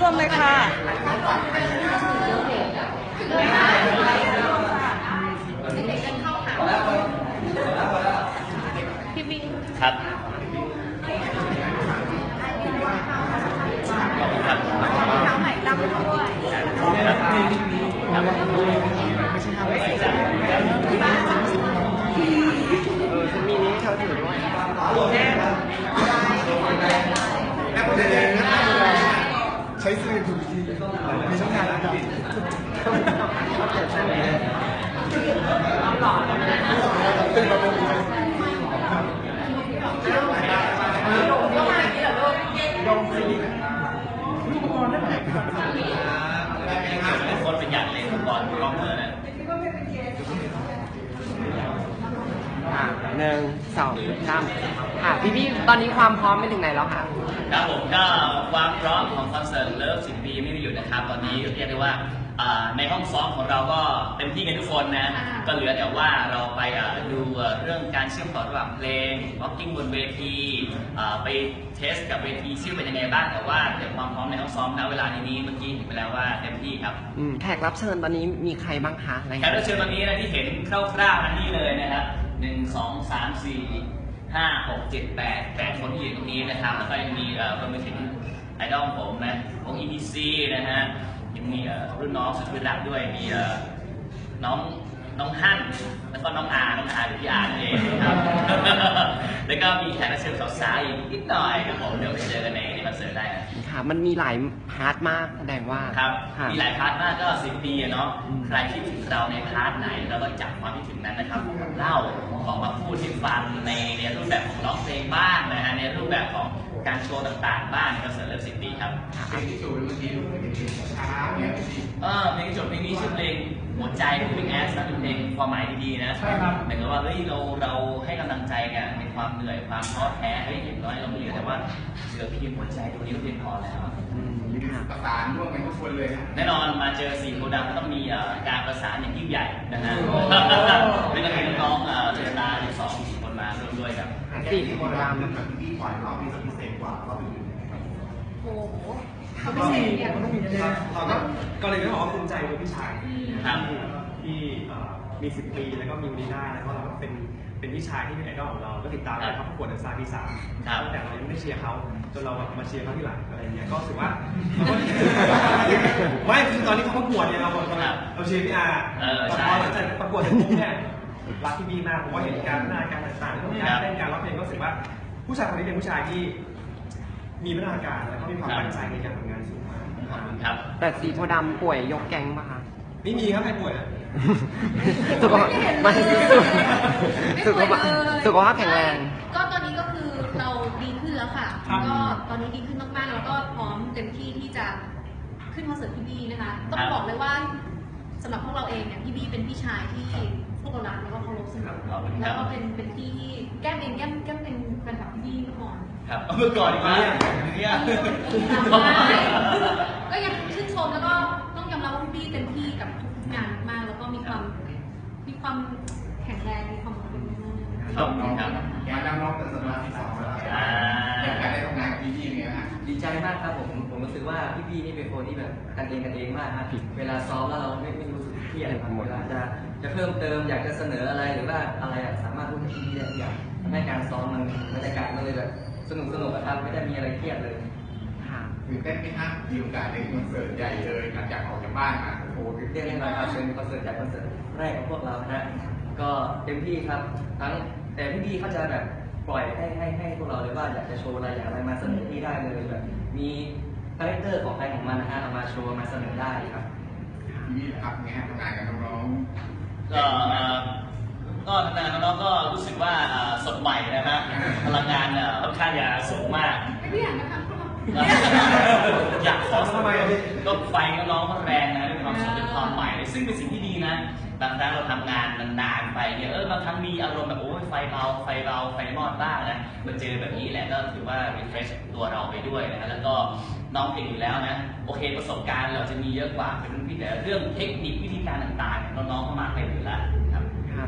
ร่วมเลยค่ะพี่บิ๊ก ครับ ขอบคุณครับ เท้าใหม่ดำด้วย ใช้สื่อถูกวิธีมีช่องทางนะครับตื่นมาเป็นยังไงยอมฟรี เป็นคนเป็นอย่างเล่นฟุตบอลกล้องเธอนะ ค่ะหนึ่ง สองสามค่ะพี่พี่ๆตอนนี้ความพร้อมไปถึงไหนแล้วคะครับผมก็ความพร้อมของคอนเสิร์ตเลิฟสิบปีไม่มีอยู่นะครับ ตอนนี้เรียกได้ว่าอ่าในห้องซ้อมของเราก็เต็มที่กันทุกคนนะค่ะก็เหลือแต่ว่าเราไปอ่าดูอ่าเรื่องการเชื่อมต่อระหว่างเพลง walking บนเวทีอ่าไปเทสกับเวทีชื่อเป็นยังไงบ้างแต่ว่าเดี๋ยวความพร้อมในห้องซ้อมนะเวลานี้เมื่อกี้เห็นไปแล้วว่าเต็มที่ครับอืมแขกรับเชิญตอนนี้มีใครบ้างคะอะไรแขกรับเชิญตอนนี้นะที่เห็นคร่าวๆนะนี่เลยนะครับหนึ่งสองสามสี่ ห้าหกเจ็ดแปดแปดคนที่อยู่ตรงนี้นะครับ แล้วก็ยังมีเอ่อรวมไปถึงไอดอลผมนะวง EDC นะฮะ ยังมีเอ่อรุ่นน้องสุดที่รักด้วย มีเอ่อน้องน้องฮั่นแล้วก็น้องอา น้องอาหรือพี่อานั่นเองนะครับ แล้วก็มีแขกรับเชิญสาวๆอีกนิดหน่อยครับผม เดี๋ยวไปเจอกันในในคอนเสิร์ตได้นะ ค่ะ มันมีหลายพาร์ทมากแสดงว่าครับค่ะมีหลายพาร์ทมากก็สิบปีอะเนาะ อืม ใครคิดถึงเราในพาร์ทไหนเราก็จับความคิดถึงนั้นนะครับเล่าออกมาพูดให้ฟังในในรูปแบบของร้องเพลงบ้างนะฮะในรูปแบบของ การโชว์ต่างๆ บ้างก็เสร็จเริ่มสิบปีครับเพลงที่จูเมื่อกี้ดูเป็นเพลงช้าเนี่ยพี่เออเพลงจบเพลงนี้ชื่อเพลงหัวใจของพิงแอสนะเป็นเพลงความหมายดีๆนะใช่ครับเหมือนกับว่าเฮ้ยเราเราให้กำลังใจกันในความเหนื่อยความท้อแท้เฮ้ยอย่างน้อยเราไม่เหลือแต่ว่าเหลือเพียงหัวใจตัวนี้ก็เพียงพอแล้วอืมค่ะประสานร่วมกันทุกคนเลยนะแน่นอนมาเจอสี่โพธิ์ดำก็ต้องมีเอ่อการประสานอย่างยิ่งใหญ่นะฮะไม่ต้องมีน้องๆเอ่อเจษดาอีกสองสี่คนมาร่วมด้วยครับสี่โพคนธิ์ละดำเรื่องแบบที่ปล่อยรอบนี้จะพิเศษ กว่ารอบอื่นโอ้โหเขาไม่ใช่เนี่ยเราก็ก็เลยต้องบอกว่าภูมิใจในพี่ชายครับที่มี10ปีแล้วก็มีวันนี้ได้แล้วก็เราก็เป็นเป็นพี่ชายที่เป็นไอดอลของเราก็ติดตามเขาประกวดในซาร์ที่สามครับตั้งแต่เรายังไม่เชียร์เขาจนเราแบบมาเชียร์เขาที่หลังอะไรเงี้ยก็รู้สึกว่าไม่คือตอนที่เขาประกวดเนี่ยเราเราเราเชียร์พี่อาเออแต่พอหลังจากประกวดเสร็จปุ๊บเนี่ยรักพี่บีมากผมว่าเห็นการพัฒนาการต่างๆการเต้นการร้องเพลงก็รู้สึกว่าผู้ชายคนนี้เป็นผู้ชายที่ มีพัฒนาการแล้วก็มีความตั้งใจในการทำงานสูงมากขอบคุณครับแต่สีโพธิ์ดำป่วยยกแก๊งปะคะ ไม่มีครับไม่ป่วยนะสุขภาพไม่สุขภาพสุขภาพแข็งแรง ก็ตอนนี้ก็คือเราดีขึ้นแล้วค่ะ ครับ ก็ตอนนี้ดีขึ้นมากๆ แล้วก็พร้อมเต็มที่ที่จะขึ้นคอนเสิร์ตพี่บีนะคะ ต้องบอกเลยว่าสำหรับพวกเราเองเนี่ยพี่บีเป็นพี่ชายที่พวกเรารักแล้วก็เคารพเสมอขอบคุณครับ แล้วก็เป็นเป็นที่ที่แก้มเองแก้มแก้มเป็นแฟนคลับพี่บีเมื่อก่อน ครับเมื่อก่อนอีกไหมเนี่ยก็ยังชื่นชมแล้วก็ต้องยอมรับว่าพี่บี้เต็มที่กับทุกงานมากแล้วก็มีความมีความแข็งแรงมีความอดทนมากขอบคุณครับแกนำน้องเป็นสัปดาห์ที่สองแล้วอ่าอยากได้ทำงานกับพี่ๆเนี่ยนะดีใจมากครับผมผมรู้สึกว่าพี่พี่นี่เป็นคนที่แบบกันเองกันเองมากครับเวลาซ้อมแล้วเราไม่ไม่รู้สึกเครียดครับเวลาจะจะเพิ่มเติมอยากจะเสนออะไรหรือว่าอะไรอะสามารถพูดกับพี่ได้ทุกอย่างทำให้การซ้อมมันบรรยากาศมันเลยแบบ สนุกสนุกอะครับไม่ได้มีอะไรเครียดเลยค่ะตื่นเต้นไหมครับมีโอกาสในคอนเสิร์ตใหญ่เลยหลังจากออกจากบ้านมาโอ้โหตื่นเรีเต้ยนกได้มากว่าครับเป็นคอนเสิร์ตใหญ่คอนเสิร์ตแรกของพวกเรานะฮะก็เต็มที่ครับทั้งแต่พี่พี่เขาจะแบบปล่อยให้ให้ให้พวกเราเลยว่าอยากจะโชว์อะไรอยากอะไรมาเสนอที่ได้เลยแบบมีคาแรคเตอร์ของใครของมันนะฮะเอามาโชว์มาเสนอได้ครับพี่ๆครับเนี่ยทำงานกับน้องก็เอ่อ ก็ทำงานน้องๆก็รู้สึกว่าเอ่อสดใหม่นะฮะพลังงานเอ่อค่อนข้างจะสูงมากๆไม่อยากนะคะพวกเราอยากขอทำไมอะพี่ก็ไฟน้องๆก็แรงนะด้วยความสดเป็นความใหม่เลยซึ่งเป็นสิ่งที่ดีนะบางครั้งเราทำงานนานๆไปเนี่ยเออบางครั้งมีอารมณ์แบบโอ้ยไฟเบาไฟเบาไฟมอดบ้างนะมาเจอแบบนี้แหละก็ถือว่า refresh ตัวเราไปด้วยนะฮะแล้วก็น้องเก่งอยู่แล้วนะโอเคประสบการณ์เราจะมีเยอะกว่าเป็นรุ่นพี่แต่เรื่องเทคนิควิธีการต่างๆเนี่ยน้องๆเข้ามาเต็มอยู่แล้วครับค่ะๆ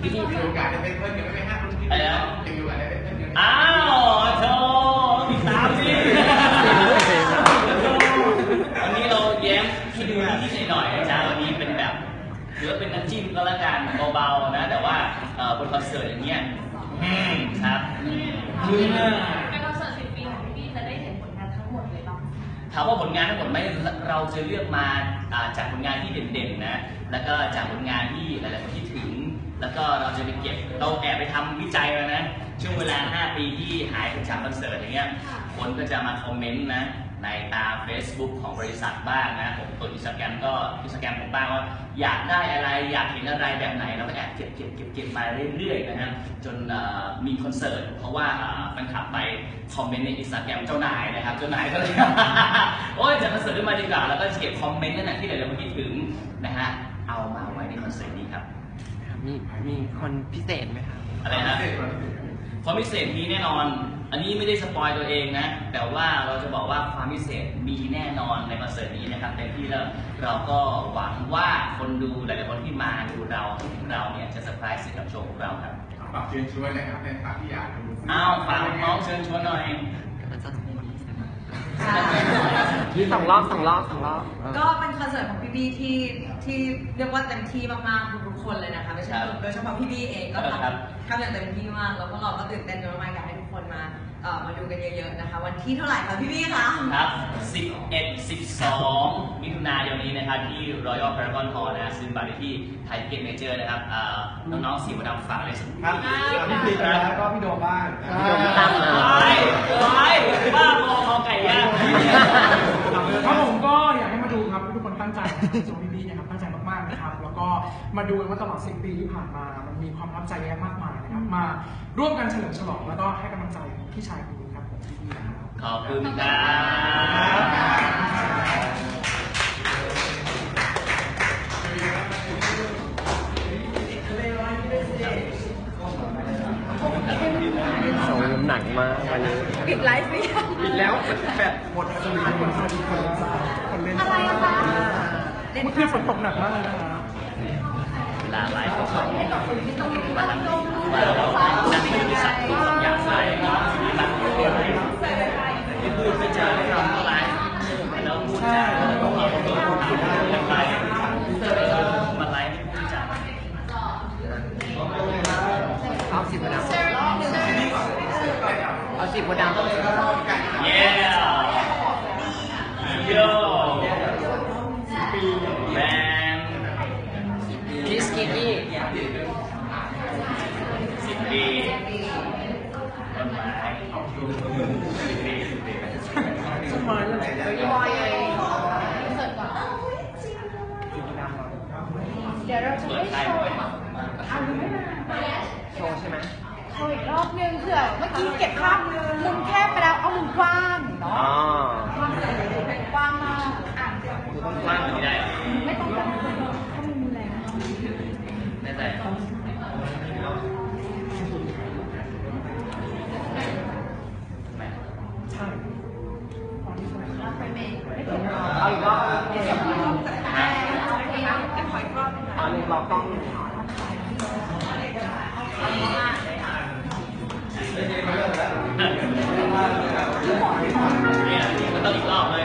พี่พี่ๆมีโอกาสได้เป็นเพื่อนกันไหมฮะรุ่นพี่อะไรนะยังอยู่อะไรเป็นเพื่อนกันไหมอ้าวโธ่ติดตามสิวันนี้เราแย้มให้ดูนิดๆหน่อยๆนะจ๊ะวันนี้เป็นแบบถือว่าเป็นน้ำจิ้มก็แล้วกันเบาๆนะ แต่ว่าเอ่อบนคอนเสิร์ตอย่างเงี้ยอืมครับอืมเป็นคอนเสิร์ตสิบปีของพี่บี้จะได้เห็นผลงานทั้งหมดเลยเนาะถามว่าผลงานทั้งหมดไหมเราจะเลือกมาอ่าจากผลงานที่เด่นๆนะ แล้วก็จากผลงานที่หลายๆคนคิดถึง แล้วก็เราจะไปเก็บเราแอบไปทำวิจัยมานะ ช่วงเวลา 5 ปีที่หายไปจากคอนเสิร์ตอย่างเงี้ยค่ะคนก็จะมาคอมเมนต์นะ ในตาม Facebook ของบริษัทบ้างนะผมตัวอินสตาแกรมก็อินสตาแกรมผมบ้างว่า อยากได้อะไรอยากเห็นอะไรแบบไหนเราก็แอบเก็บเก็บเก็บเก็บมาเรื่อยๆนะฮะจนเอ่อมีคอนเสิร์ตเพราะว่าอ่าแฟนคลับไปคอมเมนต์ในอินสตาแกรมเจ้านายนะครับเจ้านายก็เลยโอ้ยจัดคอนเสิร์ตขึ้นมาดีกว่าแล้วก็เก็บคอมเมนต์นั่นแหละที่หลายๆคนคิดถึงนะฮะเอามาไว้ในคอนเสิร์ตนี้ครับ มีมีคนพิเศษไหมคะอะไรนะความพิเศษนี้แน่นอน อันนี้ไม่ได้สปอยตัวเองนะ แต่ว่าเราจะบอกว่าความพิเศษมีแน่นอนในคอนเสิร์ตนี้นะครับเต็มที่แล้วเราก็หวังว่าคนดูหลายๆคนที่มาดูเราถึงเราเนี่ยจะเซอร์ไพรส์กับโชว์ของเราครับฝากเชิญชวนนะครับในฝากที่อยากดูอ้าวฝากน้องเชิญชวนหน่อยที่สองรอบสองรอบสองรอบเออก็เป็นคอนเสิร์ตของพี่บี้ที่ที่เรียกว่าเต็มที่มากๆทุกๆ คนเลยนะคะไม่ใช่ครับโดยเฉพาะพี่บี้เองก็ทครับำทำอย่างเต็มที่มากแล้วพวกเราก็ตื่นเต้นมากๆอยากให้ทุกคนมาเอ่อมาดูกันเยอะๆนะคะ วันที่เท่าไหร่คะพี่บี้คะ ครับ 11 12 มิถุนายนนี้นะครับ ที่ Royal Paragon Hall นะฮะซื้อบัตรได้ที่ไทยเก็ตเมเจอร์นะครับเอ่อน้องๆสีวดำฝากเลยสิครับพี่ปิ๊กแล้วก็พี่โดมบ้างพี่โดมตั้งนะไปไปบ้าบอคอไก่ย่าง ครับผมก็อยากให้มาดูครับทุกคนตั้งใจโซบีบีนะครับตั้งใจมากๆ นะครับแล้วก็มาดูกันว่าตลอด 10 ปีที่ผ่านมา มันมีความประทับใจเยอะมากมายนะครับมาร่วมกันเฉลิมฉลองแล้วก็ให้กำลังใจพี่ชายคนนี้ครับผมบีบีนะครับ ขอบคุณครับส่งน้ำหนักมากวันนี้ปิดไลฟ์ไหมปิดแล้วแบตหมดสวิตช์หมดสวัสดีคนคนเล่นอะไรอะคะ เมื่อคืนฝนตกหนักมากเลยนะครับเวลาไลฟ์ก็ขอบคุณมาทำว่าเรานั่งอยู่ในสัตว์ทุกอย่างใส่มีบัตรเดียวไม่พูดไม่จาไม่ทำอะไรแล้วพูดจาแล้วก็มีตัวพูดพูดไปมาไลฟ์ไม่พูดจาเอาสิบกว่าดาวเอาสิบกว่าดาวเย้โย่แมน คิสกิกี้ สิบปีต้นไม้สิบปีสิบปี สมัยเลย บอยเลย เดี๋ยวเราจะ เปิ ได้ ดไทย โช หน่อย ว์เอายังไม่มา โชว์ใช่ไหม โชว์อีกรอบนึงเผื่อเมื่อ กี้เก็บภาพมุมแคบไปแล้วเอามุมกว้างอ๋เนาะอกว้างมากอะว่างกว่านี้ได้เหรอไม่ต้องกันถ้ามุมแรงแน่ใจใช่ตอนที่สมัยเอาอีกรอบฮะเอาหนึ่งรอบกล้องเนี่ยมันต้องอีกรอบเลย เ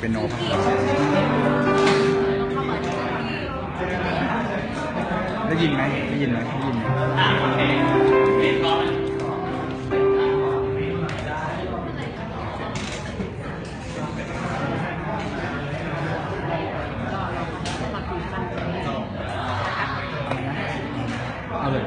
เป็นโนครัได้ยินไหมได้ยินไหมได้ยินไหมเอาเลย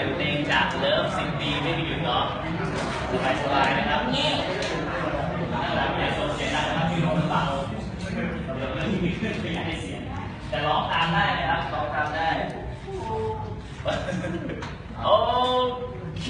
เป็เพลงจากเลิฟสิบปีไม่มีหยุดเนาะสบายสบายนะครับเงี้ยอย่าส่งเสียงดันะครับพี่น้องเบาเดี๋ยวมันมีขึ้นไปให้เสียงแต่ร้องตามได้นะครับร้องตามได้โอเค